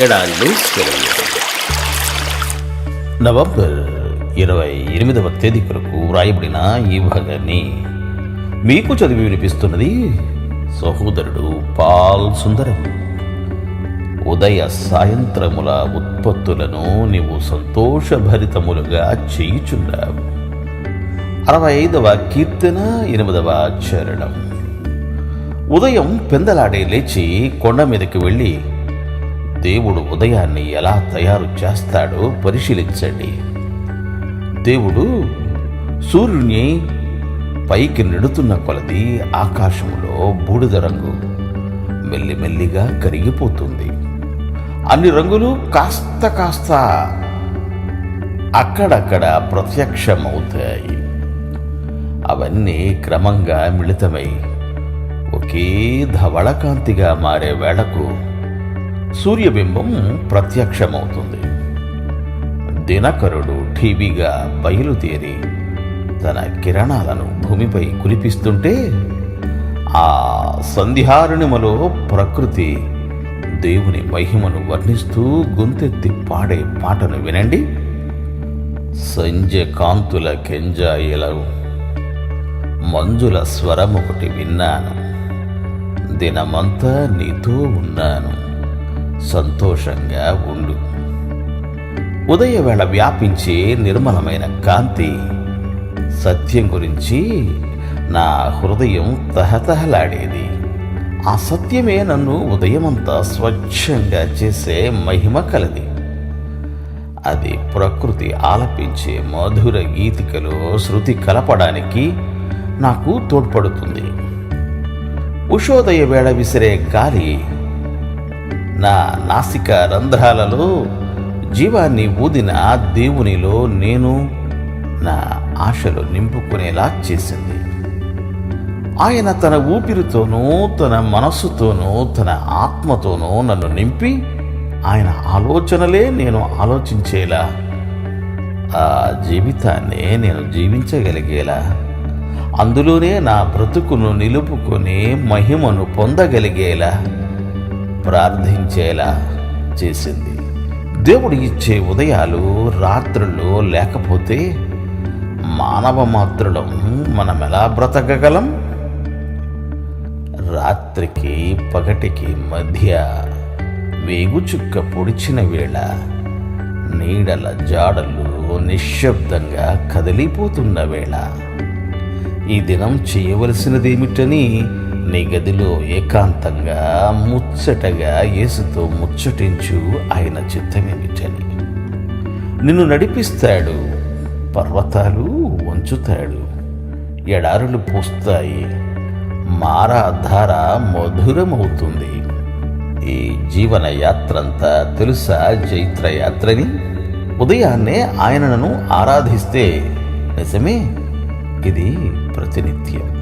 ఎడారిలో సెలవు నవంబర్ ఇరవై ఎనిమిదవ తేదీ కొరకు వ్రాయబడిన ఈ భాగాన్ని మీకు చదివి వినిపిస్తున్నది సహోదరుడు పాల్ సుందరం. ఉదయ సాయంత్రముల ఉత్పత్తులను నీవు సంతోషభరితములుగా చేయుచున్నావు. అరవై ఐదవ కీర్తన ఎనిమిదవ చరణం ఉదయం పెందలాడే లేచి కొండ మీదకి వెళ్ళి దేవుడు ఉదయాన్ని ఎలా తయారు చేస్తాడో పరిశీలించండి. దేవుడు సూర్యుని పైకి నెడుతున్న కొలది ఆకాశంలో బూడిద రంగు మెల్లిమెల్లిగా కరిగిపోతుంది. అన్ని రంగులు కాస్త కాస్త అక్కడక్కడ ప్రత్యక్షమవుతాయి. అవన్నీ క్రమంగా మిళితమై ఒకే ధవళకాంతిగా మారే వేళకు సూర్యబింబం ప్రత్యక్షమవుతుంది. దినకరుడు ఠీవీగా బయలుదేరి తన కిరణాలను భూమిపై కురిపిస్తుంటే ఆ సంధ్యారణిమలో ప్రకృతి దేవుని మహిమను వర్ణిస్తూ గొంతెత్తి పాడే పాటను వినండి. సంజ కాంతుల కెంజాయిలవు. మంజుల స్వరం ఒకటి విన్నాను. దినమంతా నీతో ఉన్నాను. సంతోషంగా ఉండు. ఉదయవేళ వ్యాపించే నిర్మలమైన కాంతి సత్యం గురించి నా హృదయం తహతహలాడేది. ఆ సత్యమే నన్ను ఉదయమంతా స్వచ్ఛంగా చేసే మహిమ కలది. అది ప్రకృతి ఆలపించే మధుర గీతికలో శృతి కలపడానికి నాకు తోడ్పడుతుంది. ఉషోదయ వేళ విసిరే గాలి నా నాసిక రంధ్రాలలో జీవాన్ని ఊదిన దేవునిలో నేను నా ఆశలు నింపుకునేలా చేసింది. ఆయన తన ఊపిరితోనూ తన మనస్సుతోనూ తన ఆత్మతోనూ నన్ను నింపి ఆయన ఆలోచనలే నేను ఆలోచించేలా ఆ జీవితాన్నే నేను జీవించగలిగేలా అందులోనే నా బ్రతుకును నిలుపుకొని మహిమను పొందగలిగేలా ప్రార్థించేలా చేసింది. దేవుడు ఇచ్చే ఉదయాలు రాత్రులు లేకపోతే మానవ మాత్రులం మనం ఎలా బ్రతకగలం? రాత్రికి పగటికి మధ్య వేగుచుక్క పొడిచిన వేళ నీడల జాడలు నిశ్శబ్దంగా కదిలిపోతున్న వేళ. ఈ దినం చేయవలసినదేమిటని నీ గదిలో ఏకాంతంగా ముచ్చటగా యేసుతో ముచ్చటించు ఆయన చిత్తమేమిటని. నిన్ను నడిపిస్తాడు పర్వతాలు వంచుతాడు ఎడారులు పూస్తాయి మారాధార మధురమవుతుంది. ఈ జీవన యాత్రంతా తెలుసా చైత్ర యాత్రని ఉదయాన్నే ఆయనను ఆరాధిస్తే నిజమే? ఇది ప్రతినిత్యం.